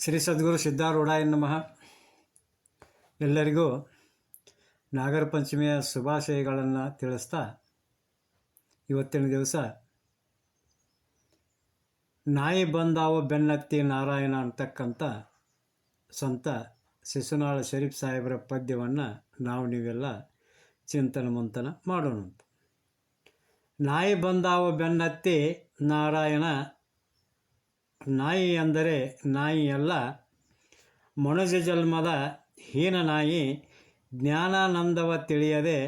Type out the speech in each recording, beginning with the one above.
ಶ್ರೀ ಸದ್ಗುರು ಸಿದ್ಧಾರೂಢಾಯ ನಮಃ. ಎಲ್ಲರಿಗೂ ನಾಗರ ಪಂಚಮಿಯ ಶುಭಾಶಯಗಳನ್ನು ತಿಳಿಸ್ತಾ ಇವತ್ತಿನ ದಿವಸ ನಾಯಿ ಬಂದಾವ ಬೆನ್ನತ್ತಿ ನಾರಾಯಣ ಅಂತಕ್ಕಂಥ ಸಂತ ಶಿಶುನಾಳ ಶರೀಫ್ ಸಾಹೇಬರ ಪದ್ಯವನ್ನು ನಾವು ನೀವೆಲ್ಲ ಚಿಂತನ ಮಂಥನ ಮಾಡೋಣ ನಾಯಿ ಬಂದಾವ ಬೆನ್ನತ್ತಿ ನಾರಾಯಣ ನಾಯಿ ಅಂದರೆ ನಾಯಿ ಅಲ್ಲ ಮನುಜ ಜನ್ಮದ ಹೀನ ನಾಯಿ, ಜ್ಞಾನಾನಂದವ ತಿಳಿಯದೆ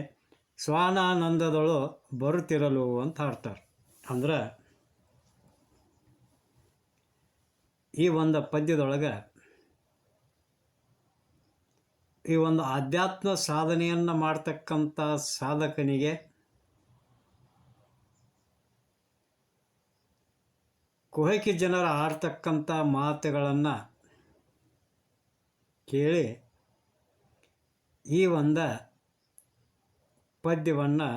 ಸ್ವಾನಾನಂದದಳು ಬರುತ್ತಿರಲು ಅಂತ ಹಾಡ್ತಾರೆ ಅಂದ್ರೆ ಈ ಒಂದು ಪದ್ಯದೊಳಗೆ ಈ ಒಂದು ಆಧ್ಯಾತ್ಮ ಸಾಧನೆಯನ್ನು ಮಾಡ್ತಕ್ಕಂಥ ಸಾಧಕನಿಗೆ ಕುಹಕಿ ಜನರ ಆಡ್ತಕ್ಕಂಥ ಮಾತುಗಳನ್ನು ಕೇಳಿ ಈ ಒಂದು ಪದ್ಯವನ್ನು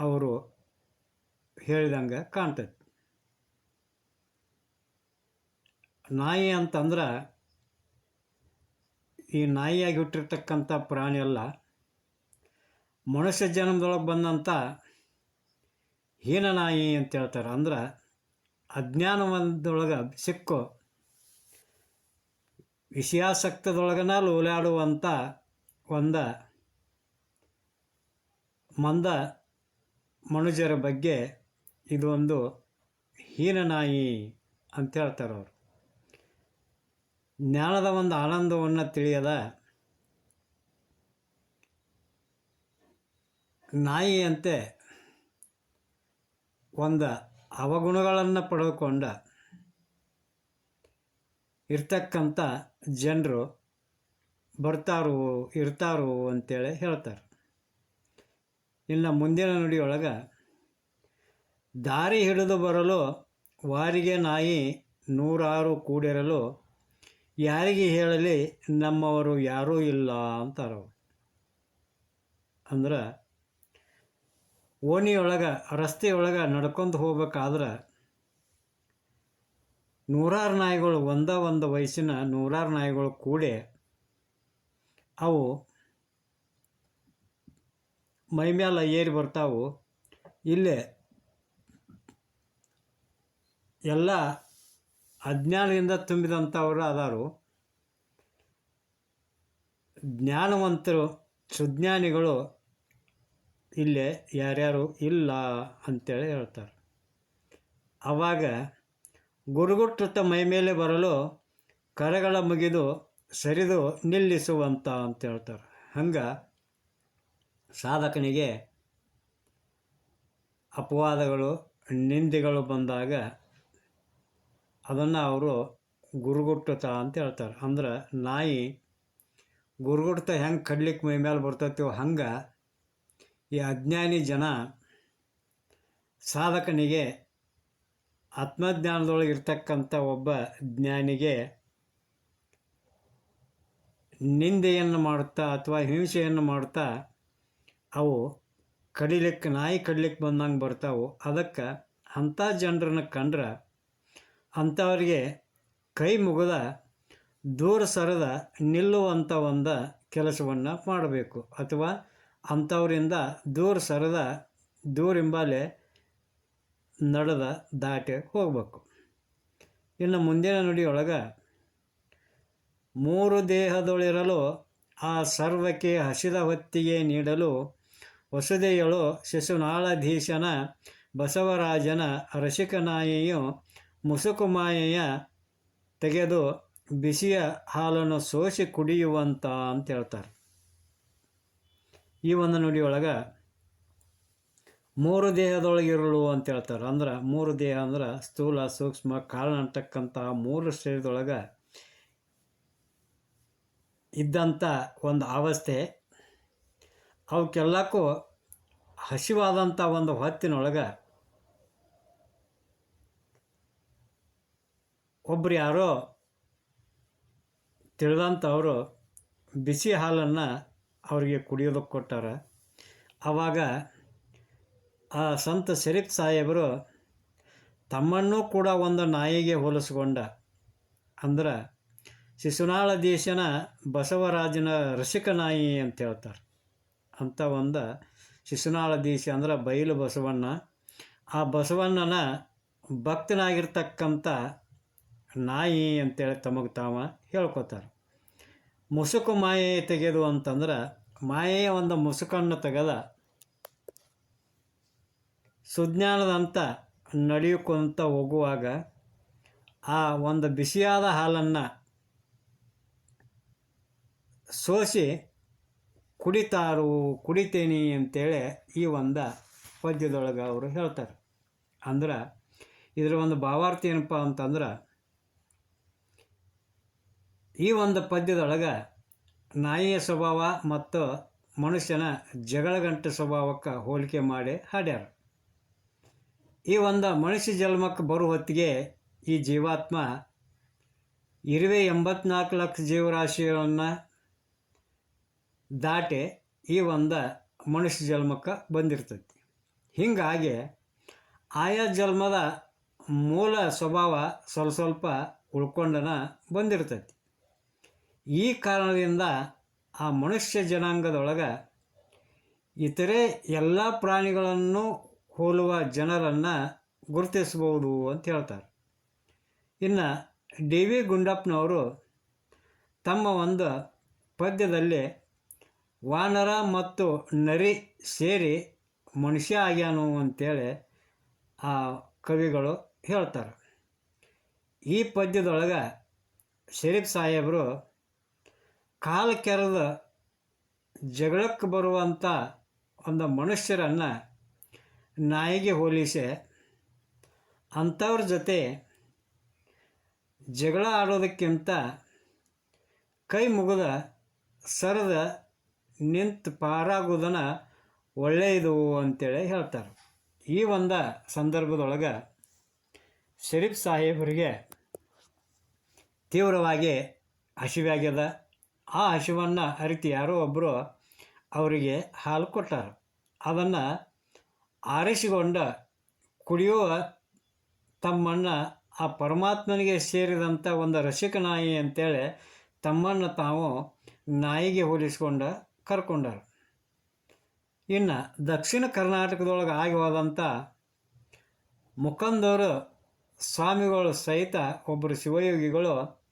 ಅವರು ಹೇಳಿದಂಗೆ ಕಾಣ್ತದೆ ನಾಯಿ ಅಂತಂದ್ರೆ ಈ ನಾಯಿಯಾಗಿ ಹುಟ್ಟಿರ್ತಕ್ಕಂಥ ಪ್ರಾಣಿ ಅಲ್ಲ. ಮನುಷ್ಯ ಜನ್ಮದೊಳಗೆ ಬಂದಂಥ ಹೀನ ನಾಯಿ ಅಂತ ಹೇಳ್ತಾರೆ. ಅಂದ್ರೆ ಅಜ್ಞಾನವೊಂದೊಳಗೆ ಸಿಕ್ಕು ವಿಷಯಾಸಕ್ತದೊಳಗನ ಲೋಲಾಡುವಂಥ ಒಂದ ಮಂದ ಮನುಜರ ಬಗ್ಗೆ ಇದು ಒಂದು ಹೀನ ನಾಯಿ ಅಂತ ಹೇಳ್ತಾರೆ ಅವರು. ಜ್ಞಾನದ ಒಂದು ಆನಂದವನ್ನು ತಿಳಿಯದ ನಾಯಿಯಂತೆ ಒಂದು ಅವಗುಣಗಳನ್ನು ಪಡೆದುಕೊಂಡ ಇರ್ತಕ್ಕಂಥ ಜನರು ಬರ್ತಾರೋ, ಇರ್ತಾರೋ ಅಂತೇಳಿ ಹೇಳ್ತಾರೆ. ಇನ್ನು ಮುಂದಿನ ನುಡಿಯೊಳಗೆ, ದಾರಿ ಹಿಡಿದು ಬರಲು ವಾರಿಗೆ ನಾಯಿ ನೂರಾರು ಕೂಡಿರಲು ಯಾರಿಗೆ ಹೇಳಲಿ ನಮ್ಮವರು ಯಾರೂ ಇಲ್ಲ ಅಂತಾರೆ ಅಂದ್ರೆ ಓಣಿಯೊಳಗೆ, ರಸ್ತೆಯೊಳಗೆ ನಡ್ಕೊಂಡು ಹೋಗ್ಬೇಕಾದ್ರೆ ನೂರಾರು ನಾಯಿಗಳು ಒಂದ ಒಂದು ವಯಸ್ಸಿನ ನೂರಾರು ನಾಯಿಗಳು ಕೂಡಿ ಅವು ಮೈಮ್ಯಾಲ ಏರಿ ಬರ್ತಾವು. ಇಲ್ಲೇ ಎಲ್ಲ ಅಜ್ಞಾನದಿಂದ ತುಂಬಿದಂಥವರು ಅದಾರು. ಜ್ಞಾನವಂತರು, ಸುಜ್ಞಾನಿಗಳು ಇಲ್ಲೇ ಯಾರ್ಯಾರು ಇಲ್ಲ ಅಂತೇಳಿ ಹೇಳ್ತಾರೆ. ಆವಾಗ ಗುರುಗುಟ್ಟುತ್ತ ಮೈ ಮೇಲೆ ಬರಲು ಕರಗಳ ಮುಗಿದು ಸರಿದು ನಿಲ್ಲಿಸುವಂತ ಅಂತ ಹೇಳ್ತಾರೆ. ಹಂಗೆ ಸಾಧಕನಿಗೆ ಅಪವಾದಗಳು, ನಿಂದೆಗಳು ಬಂದಾಗ ಅದನ್ನು ಅವರು ಗುರುಗುಟ್ಟುತ್ತ ಅಂತ ಹೇಳ್ತಾರೆ. ಅಂದ್ರೆ ನಾಯಿ ಗುರುಗುಟ್ಟ ಹೆಂಗೆ ಕಡ್ಲಿಕ್ಕೆ ಮೈ ಮೇಲೆ ಬರ್ತೈತೋ ಹಂಗೆ ಈ ಅಜ್ಞಾನಿ ಜನ ಸಾಧಕನಿಗೆ ಆತ್ಮಜ್ಞಾನದೊಳಗೆ ಇರ್ತಕ್ಕಂಥ ಒಬ್ಬ ಜ್ಞಾನಿಗೆ ನಿಂದೆಯನ್ನು ಮಾಡುತ್ತಾ ಅಥವಾ ಹಿಂಸೆಯನ್ನು ಮಾಡುತ್ತಾ ಅವು ಕಡಿಲಿಕ್ಕೆ, ನಾಯಿ ಕಡಿಲಿಕ್ಕೆ ಬಂದಂಗೆ ಬರ್ತಾವೆ. ಅದಕ್ಕೆ ಅಂಥ ಜನರನ್ನು ಕಂಡ್ರೆ ಅಂಥವ್ರಿಗೆ ಕೈ ಮುಗಿದ ದೂರ ಸರದ ನಿಲ್ಲುವಂಥ ಒಂದು ಕೆಲಸವನ್ನು ಮಾಡಬೇಕು. ಅಥವಾ ಅಂಥವರಿಂದ ದೂರ ಸರದ ದೂರಿಂಬಾಲೆ ನಡೆದ ದಾಟಿ ಹೋಗಬೇಕು. ಇನ್ನು ಮುಂದಿನ ನುಡಿಯೊಳಗೆ ಮೂರು ದೇಹದೊಳಿರಲು ಆ ಸರ್ವಕ್ಕೆ ಹಸಿದ ಹೊತ್ತಿಗೆ ನೀಡಲು ವಸುದೆಯಳು ಶಿಶುನಾಳಧೀಶನ ಬಸವರಾಜನ ರಸಿಕನಾಯಿಯು ಮುಸುಕುಮಾಯೆಯ ತೆಗೆದು ಬಿಸಿಯ ಹಾಲನ್ನು ಸೋಸಿ ಕುಡಿಯುವಂತ ಅಂತ ಹೇಳ್ತಾರೆ. ಈ ಒಂದು ನುಡಿಯೊಳಗೆ ಮೂರು ದೇಹದೊಳಗಿರಲು ಅಂತ ಹೇಳ್ತಾರೆ. ಅಂದ್ರೆ ಮೂರು ದೇಹ ಅಂದ್ರೆ ಸ್ಥೂಲ, ಸೂಕ್ಷ್ಮ, ಕಾರಣ ಅಂತಕ್ಕಂಥ ಮೂರು ಶರೀರದೊಳಗೆ ಇದ್ದಂಥ ಒಂದು ಅವಸ್ಥೆ. ಅವಕ್ಕೆಲ್ಲಕ್ಕೂ ಹಸಿವಾದಂಥ ಒಂದು ಹೊತ್ತಿನೊಳಗೆ ಒಬ್ರು ಯಾರೋ ತಿಳಿದಂಥವರು ಬಿಸಿ ಹಾಲನ್ನು ಅವರಿಗೆ ಕುಡಿಯೋದಕ್ಕೆ ಕೊಟ್ಟಾರ ಆವಾಗ ಆ ಸಂತ ಶರೀಫ್ ಸಾಹೇಬರು ತಮ್ಮನ್ನೂ ಕೂಡ ಒಂದು ನಾಯಿಗೆ ಹೋಲಿಸ್ಕೊಂಡ. ಅಂದ್ರೆ ಶಿಶುನಾಳ ದೇಶನ ಬಸವರಾಜನ ರಸಿಕ ನಾಯಿ ಅಂತ ಹೇಳ್ತಾರೆ. ಅಂಥ ಒಂದು ಶಿಶುನಾಳ ದೇಶ ಅಂದ್ರೆ ಬಯಲು ಬಸವಣ್ಣ. ಆ ಬಸವಣ್ಣನ ಭಕ್ತನಾಗಿರ್ತಕ್ಕಂಥ ನಾಯಿ ಅಂತೇಳಿ ತಮಗೆ ತಾವ ಹೇಳ್ಕೊತಾರೆ. ಮುಸುಕು ಮಾಯೆ ತೆಗೆದು ಅಂತಂದ್ರೆ ಮಾಯೆಯ ಒಂದು ಮುಸುಕನ್ನು ತೆಗೆದ ಸುಜ್ಞಾನದಂತ ನಡೆಯುಕೊಂತ ಹೋಗುವಾಗ ಆ ಒಂದು ಬಿಸಿಯಾದ ಹಾಲನ್ನು ಸೋಸಿ ಕುಡಿತಾರು, ಕುಡಿತೇನಿ ಅಂತೇಳಿ ಈ ಒಂದು ಪದ್ಯದೊಳಗೆ ಅವರು ಹೇಳ್ತಾರೆ. ಅಂದ್ರೆ ಇದರ ಒಂದು ಭಾವಾರ್ಥ ಏನಪ್ಪ ಅಂತಂದ್ರೆ ಈ ಒಂದು ಪದ್ಯದೊಳಗೆ ನಾಯಿಯ ಸ್ವಭಾವ ಮತ್ತು ಮನುಷ್ಯನ ಜಗಳಗಂಟ ಸ್ವಭಾವಕ್ಕೆ ಹೋಲಿಕೆ ಮಾಡಿ ಹಾಡ್ಯಾರ. ಈ ಒಂದು ಮನುಷ್ಯ ಜನ್ಮಕ್ಕೆ ಬರುವ ಹೊತ್ತಿಗೆ ಈ ಜೀವಾತ್ಮ ಇರುವೆ ಎಂಬತ್ನಾಲ್ಕು ಲಕ್ಷ ಜೀವರಾಶಿಗಳನ್ನು ದಾಟಿ ಈ ಒಂದು ಮನುಷ್ಯ ಜನ್ಮಕ್ಕೆ ಬಂದಿರ್ತೈತಿ. ಹೀಗಾಗಿ ಆಯಾ ಜನ್ಮದ ಮೂಲ ಸ್ವಭಾವ ಸ್ವಲ್ಪ ಸ್ವಲ್ಪ ಉಳ್ಕೊಂಡನ ಬಂದಿರ್ತೈತಿ. ಈ ಕಾರಣದಿಂದ ಆ ಮನುಷ್ಯ ಜನಾಂಗದೊಳಗೆ ಇತರೆ ಎಲ್ಲ ಪ್ರಾಣಿಗಳನ್ನು ಹೋಲುವ ಜನರನ್ನು ಗುರುತಿಸಬಹುದು ಅಂತ ಹೇಳ್ತಾರೆ. ಇನ್ನು ಡಿ ವಿ ಗುಂಡಪ್ಪನವರು ತಮ್ಮ ಒಂದು ಪದ್ಯದಲ್ಲಿ ವಾನರ ಮತ್ತು ನರಿ ಸೇರಿ ಮನುಷ್ಯ ಆಗ್ಯಾನು ಅಂತೇಳಿ ಆ ಕವಿಗಳು ಹೇಳ್ತಾರೆ. ಈ ಪದ್ಯದೊಳಗೆ ಶರೀಫ್ ಸಾಹೇಬರು ಕಾಲ ಕೆರೆದ ಜಗಳಕ್ಕೆ ಬರುವಂಥ ಒಂದು ಮನುಷ್ಯರನ್ನು ನಾಯಿಗೆ ಹೋಲಿಸಿ ಅಂಥವ್ರ ಜೊತೆ ಜಗಳ ಆಡೋದಕ್ಕಿಂತ ಕೈ ಮುಗಿದ ಸರದ ನಿಂತು ಪಾರಾಗೋದನ್ನ ಒಳ್ಳೆಯದು ಅಂತೇಳಿ ಹೇಳ್ತಾರೆ. ಈ ಒಂದು ಸಂದರ್ಭದೊಳಗೆ ಶರೀಫ್ ಸಾಹೇಬರಿಗೆ ತೀವ್ರವಾಗಿ ಹಸಿವಾಗ್ಯದ ಆ ಹಸುವನ್ನು ಅರಿತು ಯಾರೋ ಒಬ್ಬರು ಅವರಿಗೆ ಹಾಲು ಕೊಟ್ಟಾರ. ಅದನ್ನು ಆರಿಸಿಕೊಂಡ ಕುಡಿಯುವ ತಮ್ಮನ್ನು ಆ ಪರಮಾತ್ಮನಿಗೆ ಸೇರಿದಂಥ ಒಂದು ರಸಿಕ ನಾಯಿ ಅಂತೇಳಿ ತಮ್ಮನ್ನು ತಾವು ನಾಯಿಗೆ ಹೋಲಿಸ್ಕೊಂಡು ಕರ್ಕೊಂಡರು. ಇನ್ನು ದಕ್ಷಿಣ ಕರ್ನಾಟಕದೊಳಗೆ ಆಗಿ ಹೋದಂಥ ಮುಖಂದವರು ಸ್ವಾಮಿಗಳು ಸಹಿತ ಒಬ್ಬರು ಶಿವಯೋಗಿಗಳು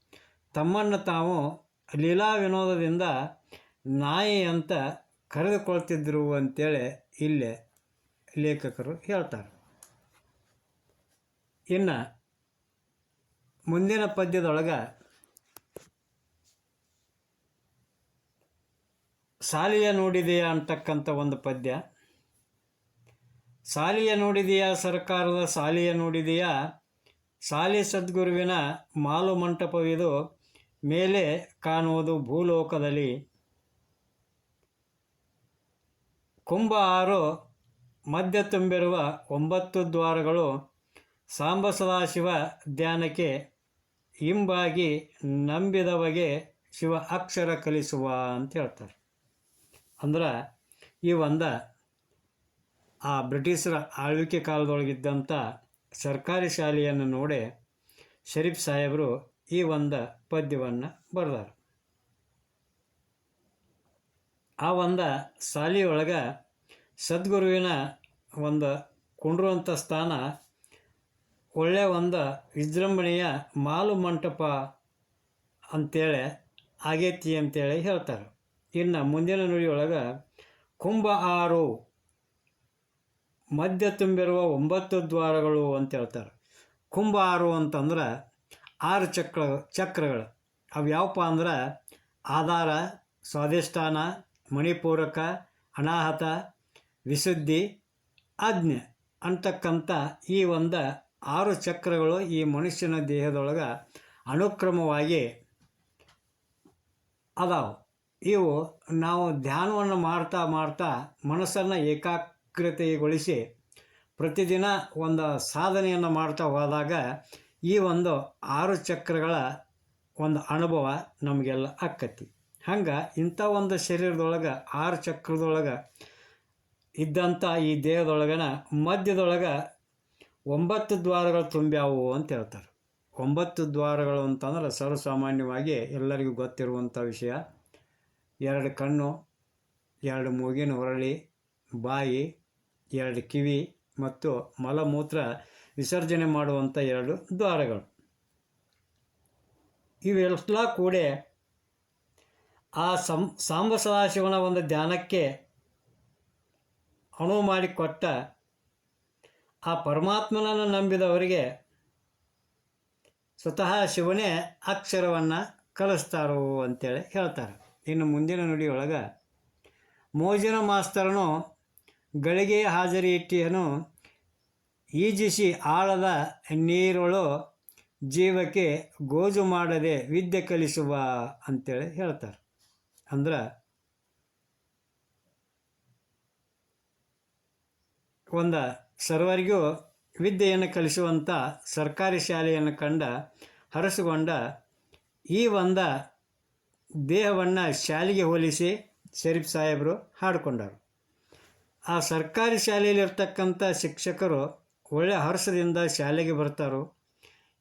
ತಮ್ಮನ್ನು ತಾವು ಲೀಲಾ ವಿನೋದದಿಂದ ನಾಯಿ ಅಂತ ಕರೆದುಕೊಳ್ತಿದ್ರು ಅಂತೇಳಿ ಇಲ್ಲಿ ಲೇಖಕರು ಹೇಳ್ತಾರೆ. ಇನ್ನು ಮುಂದಿನ ಪದ್ಯದೊಳಗೆ ಸಾಲಿಯ ನೋಡಿದೆಯಾ ಅಂತಕ್ಕಂಥ ಒಂದು ಪದ್ಯ. ಸಾಲಿಯ ನೋಡಿದೆಯಾ ಸರ್ಕಾರದ ಸಾಲಿಯ ನೋಡಿದೆಯಾ? ಸಾಲಿ ಸದ್ಗುರುವಿನ ಮಾಲು ಮಂಟಪವಿದು ಮೇಲೆ ಕಾಣುವುದು ಭೂಲೋಕದಲ್ಲಿ. ಕುಂಭ ಆರು, ಮಧ್ಯ ತುಂಬಿರುವ ಒಂಬತ್ತು ದ್ವಾರಗಳು ಸಾಂಬ ಸದಾಶಿವ ಧ್ಯಾನಕ್ಕೆ ಹಿಂಬಾಗಿ ನಂಬಿದವಗೆ ಶಿವ ಅಕ್ಷರ ಕಲಿಸುವ ಅಂತ ಹೇಳ್ತಾರೆ. ಅಂದ್ರೆ ಈ ಒಂದು ಆ ಬ್ರಿಟಿಷರ ಆಳ್ವಿಕೆ ಕಾಲದೊಳಗಿದ್ದಂಥ ಸರ್ಕಾರಿ ಶಾಲೆಯನ್ನು ನೋಡಿ ಶರೀಫ್ ಸಾಹೇಬರು ಈ ಒಂದು ಪದ್ಯವನ್ನು ಬರೆದಾರ. ಆ ಒಂದು ಶಾಲೆಯೊಳಗೆ ಸದ್ಗುರುವಿನ ಒಂದು ಕುಂಡ್ರುವಂಥ ಸ್ಥಾನ ಒಳ್ಳೆಯ ಒಂದು ವಿಜೃಂಭಣೆಯ ಮಾಲು ಮಂಟಪ ಅಂತೇಳಿ, ಆಗೈತಿ ಅಂತೇಳಿ ಹೇಳ್ತಾರೆ. ಇನ್ನು ಮುಂದಿನ ನುಡಿಯೊಳಗೆ ಕುಂಭ ಆರು, ಮಧ್ಯ ತುಂಬಿರುವ ಒಂಬತ್ತು ದ್ವಾರಗಳು ಅಂತ ಹೇಳ್ತಾರೆ. ಕುಂಭ ಆರು ಅಂತಂದ್ರೆ ಆರು ಚಕ್ರ, ಚಕ್ರಗಳು. ಅವು ಯಾವಪ್ಪ ಅಂದ್ರೆ ಆಧಾರ, ಸ್ವಾಧಿಷ್ಠಾನ, ಮಣಿಪೂರಕ, ಅನಾಹತ, ವಿಶುದ್ಧಿ, ಆಜ್ಞೆ ಅಂತಕ್ಕಂಥ ಈ ಒಂದು ಆರು ಚಕ್ರಗಳು ಈ ಮನುಷ್ಯನ ದೇಹದೊಳಗೆ ಅನುಕ್ರಮವಾಗಿ ಅದಾವು. ಇವು ನಾವು ಧ್ಯಾನವನ್ನು ಮಾಡ್ತಾ ಮಾಡ್ತಾ ಮನಸ್ಸನ್ನು ಏಕಾಗ್ರತೆಗೊಳಿಸಿ ಪ್ರತಿದಿನ ಒಂದು ಸಾಧನೆಯನ್ನು ಮಾಡ್ತಾ ಹೋದಾಗ ಈ ಒಂದು ಆರು ಚಕ್ರಗಳ ಒಂದು ಅನುಭವ ನಮಗೆಲ್ಲ ಆಕ್ಕತಿ ಹಂಗೆ ಇಂಥ ಒಂದು ಶರೀರದೊಳಗೆ, ಆರು ಚಕ್ರದೊಳಗೆ ಇದ್ದಂಥ ಈ ದೇಹದೊಳಗನ ಮಧ್ಯದೊಳಗೆ ಒಂಬತ್ತು ದ್ವಾರಗಳು ತುಂಬ್ಯಾವು ಅಂತ ಹೇಳ್ತಾರೆ. ಒಂಬತ್ತು ದ್ವಾರಗಳು ಅಂತಂದ್ರೆ ಸರ್ವಸಾಮಾನ್ಯವಾಗಿ ಎಲ್ಲರಿಗೂ ಗೊತ್ತಿರುವಂಥ ವಿಷಯ. ಎರಡು ಕಣ್ಣು, ಎರಡು ಮೂಗಿನ ಹೊರಳಿ ಬಾಯಿ, ಎರಡು ಕಿವಿ ಮತ್ತು ಮಲಮೂತ್ರ ವಿಸರ್ಜನೆ ಮಾಡುವಂಥ ಎರಡು ದ್ವಾರಗಳು. ಇವೆಲ್ಲ ಕೂಡ ಆ ಸಂ ಸಾಂಬ ಸದಾಶಿವನ ಒಂದು ಧ್ಯಾನಕ್ಕೆ ಅಣು ಮಾಡಿಕೊಟ್ಟ ಆ ಪರಮಾತ್ಮನನ್ನು ನಂಬಿದವರಿಗೆ ಸ್ವತಃ ಶಿವನೇ ಅಕ್ಷರವನ್ನು ಕಲಿಸ್ತಾರೋ ಅಂತೇಳಿ ಹೇಳ್ತಾರೆ. ಇನ್ನು ಮುಂದಿನ ನುಡಿಯೊಳಗೆ ಮೋಜಿನ ಮಾಸ್ತರನು ಗಳಿಗೆ ಹಾಜರಿ ಇಟ್ಟಿಯನು ಈಜಿಸಿ ಆಳದ ನೀರುಳು ಜೀವಕ್ಕೆ ಗೋಜು ಮಾಡದೆ ವಿದ್ಯೆ ಕಲಿಸುವ ಅಂತೇಳಿ ಹೇಳ್ತಾರೆ. ಅಂದ್ರೆ ಒಂದು ಸರ್ವರಿಗೂ ವಿದ್ಯೆಯನ್ನು ಕಲಿಸುವಂಥ ಸರ್ಕಾರಿ ಶಾಲೆಯನ್ನು ಕಂಡ ಹರಸುಗೊಂಡ ಈ ಒಂದು ದೇಹವನ್ನು ಶಾಲೆಗೆ ಹೋಲಿಸಿ ಶರೀಫ್ ಸಾಹೇಬರು ಹಾಡಿಕೊಂಡರು. ಆ ಸರ್ಕಾರಿ ಶಾಲೆಯಲ್ಲಿರ್ತಕ್ಕಂಥ ಶಿಕ್ಷಕರು ಒಳ್ಳೆಯ ಹರ್ಷದಿಂದ ಶಾಲೆಗೆ ಬರ್ತಾರೋ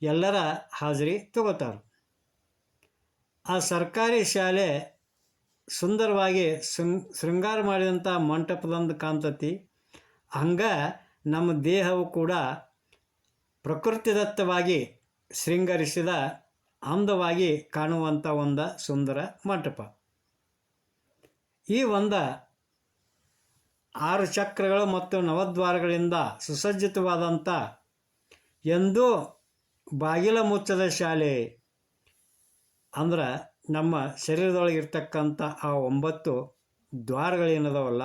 ಎಲ್ಲರ ಹಾಜರಿ ತಗೋತಾರೆ. ಆ ಸರ್ಕಾರಿ ಶಾಲೆ ಸುಂದರವಾಗಿ ಶೃಂಗ್ ಶೃಂಗಾರ ಮಾಡಿದಂಥ ಮಂಟಪದಂದು ಕಾಣ್ತತಿ. ಹಂಗೆ ನಮ್ಮ ದೇಹವು ಕೂಡ ಪ್ರಕೃತಿದತ್ತವಾಗಿ ಶೃಂಗರಿಸಿದ ಅಂದವಾಗಿ ಕಾಣುವಂಥ ಒಂದು ಸುಂದರ ಮಂಟಪ. ಈ ಒಂದು ಆರು ಚಕ್ರಗಳು ಮತ್ತು ನವದ್ವಾರಗಳಿಂದ ಸುಸಜ್ಜಿತವಾದಂಥ ಎಂದೂ ಬಾಗಿಲ ಮುಚ್ಚದ ಶಾಲೆ ಅಂದ್ರೆ ನಮ್ಮ ಶರೀರದೊಳಗಿರ್ತಕ್ಕಂಥ ಆ ಒಂಬತ್ತು ದ್ವಾರಗಳೇನದವಲ್ಲ,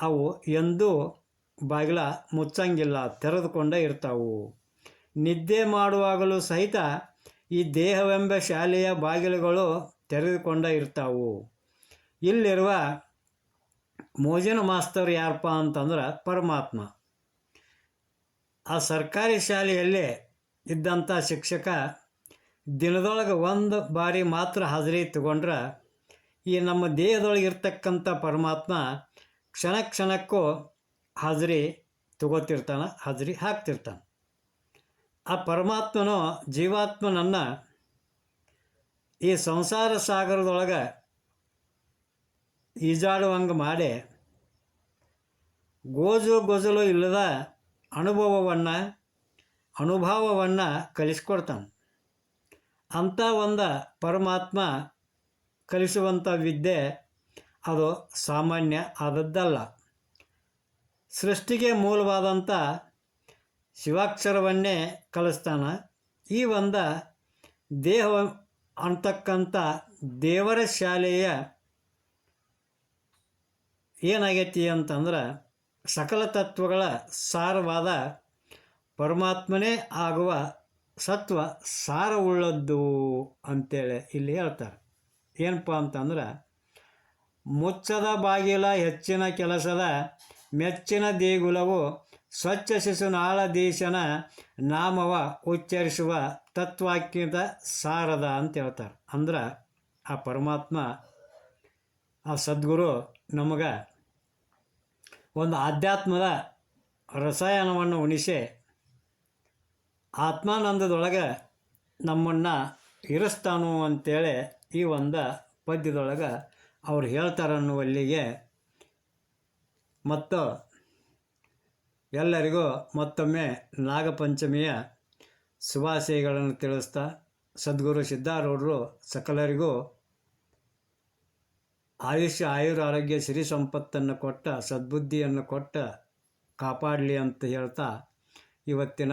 ಅವು ಎಂದೂ ಬಾಗಿಲ ಮುಚ್ಚಂಗಿಲ್ಲ, ತೆರೆದುಕೊಂಡೇ ಇರ್ತಾವು. ನಿದ್ದೆ ಮಾಡುವಾಗಲೂ ಸಹಿತ ಈ ದೇಹವೆಂಬ ಶಾಲೆಯ ಬಾಗಿಲುಗಳು ತೆರೆದುಕೊಂಡೇ ಇರ್ತಾವು. ಇಲ್ಲಿರುವ ಮೋಜಿನ ಮಾಸ್ತರ್ ಯಾರಪ್ಪ ಅಂತಂದ್ರೆ ಪರಮಾತ್ಮ. ಆ ಸರ್ಕಾರಿ ಶಾಲೆಯಲ್ಲಿ ಇದ್ದಂಥ ಶಿಕ್ಷಕ ದಿನದೊಳಗೆ ಒಂದು ಬಾರಿ ಮಾತ್ರ ಹಾಜರಿ ತಗೊಂಡ್ರೆ ಈ ನಮ್ಮ ದೇಹದೊಳಗೆ ಇರ್ತಕ್ಕಂಥ ಪರಮಾತ್ಮ ಕ್ಷಣ ಕ್ಷಣಕ್ಕೂ ಹಾಜರಿ ತಗೋತಿರ್ತಾನೆ, ಹಾಜರಿ ಹಾಕ್ತಿರ್ತಾನೆ. ಆ ಪರಮಾತ್ಮನು ಜೀವಾತ್ಮನನ್ನು ಈ ಸಂಸಾರ ಸಾಗರದೊಳಗೆ ಈಜಾಡುವಂಗೆ ಮಾಡಿ ಗೋಜು ಗೊಜಲು ಇಲ್ಲದ ಅನುಭವವನ್ನು ಅನುಭವವನ್ನು ಕಲಿಸ್ಕೊಡ್ತಾನೆ. ಅಂಥ ಒಂದು ಪರಮಾತ್ಮ ಕಲಿಸುವಂಥ ವಿದ್ಯೆ ಅದು ಸಾಮಾನ್ಯ ಆದದ್ದಲ್ಲ. ಸೃಷ್ಟಿಗೆ ಮೂಲವಾದಂಥ ಶಿವಾಕ್ಷರವನ್ನೇ ಕಲಿಸ್ತಾನೆ. ಈ ಒಂದು ದೇಹ ಅಂತಕ್ಕಂಥ ದೇವರ ಶಾಲೆಯ ಏನಾಗೈತಿ ಅಂತಂದ್ರೆ ಸಕಲ ತತ್ವಗಳ ಸಾರವಾದ ಪರಮಾತ್ಮನೇ ಆಗುವ ಸತ್ವ ಸಾರವುಳ್ಳದ್ದು ಅಂತೇಳಿ ಇಲ್ಲಿ ಹೇಳ್ತಾರೆ. ಏನಪ್ಪ ಅಂತಂದ್ರೆ ಮುಚ್ಚದ ಬಾಗಿಲ ಹೆಚ್ಚಿನ ಕೆಲಸದ ಮೆಚ್ಚಿನ ದೇಗುಲವು ಸ್ವಚ್ಛ ಶಿಶುನಾಳ ದೇಶನ ನಾಮವ ಉಚ್ಚರಿಸುವ ತತ್ವಾಕ್ಯದ ಸಾರದ ಅಂತ ಹೇಳ್ತಾರೆ. ಅಂದ್ರೆ ಆ ಪರಮಾತ್ಮ, ಆ ಸದ್ಗುರು ನಮಗೆ ಒಂದು ಆಧ್ಯಾತ್ಮದ ರಸಾಯನವನ್ನು ಉಣಿಸಿ ಆತ್ಮಾನಂದದೊಳಗೆ ನಮ್ಮನ್ನು ಇರಿಸ್ತಾನು ಅಂತೇಳಿ ಈ ಒಂದು ಪದ್ಯದೊಳಗೆ ಅವ್ರು ಹೇಳ್ತಾರನ್ನುವಲ್ಲಿಗೆ ಮತ್ತು ಎಲ್ಲರಿಗೂ ಮತ್ತೊಮ್ಮೆ ನಾಗಪಂಚಮಿಯ ಶುಭಾಶಯಗಳನ್ನು ತಿಳಿಸ್ತಾ ಸದ್ಗುರು ಸಿದ್ಧಾರೂಢರು ಸಕಲರಿಗೂ ಆಯುಷ್ಯ ಆಯುರ ಆರೋಗ್ಯ ಸಿರಿ ಸಂಪತ್ತನ್ನು ಕೊಟ್ಟ, ಸದ್ಬುದ್ಧಿಯನ್ನು ಕೊಟ್ಟ, ಕಾಪಾಡಲಿ ಅಂತ ಹೇಳ್ತಾ ಇವತ್ತಿನ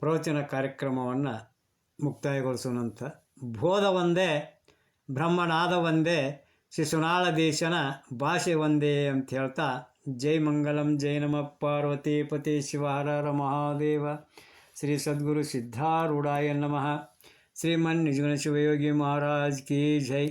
ಪ್ರವಚನ ಕಾರ್ಯಕ್ರಮವನ್ನು ಮುಕ್ತಾಯಗೊಳಿಸೋಣಂತ. ಬೋಧ ಒಂದೇ, ಬ್ರಹ್ಮನಾದ ಒಂದೇ, ಶಿಶುನಾಳ ದೇಶನ ಭಾಷೆ ಒಂದೇ ಅಂತ ಹೇಳ್ತಾ, ಜೈ ಮಂಗಲಂ, ಜೈ ನಮ, ಪಾರ್ವತಿ ಪತಿ ಶಿವಹರ ಮಹಾದೇವ, ಶ್ರೀ ಸದ್ಗುರು ಸಿದ್ಧಾರೂಢಾಯ ನಮಃ, ಶ್ರೀಮನ್ ನಿಜಗುಣ ಶಿವಯೋಗಿ ಮಹಾರಾಜ್ ಕಿ ಜೈ.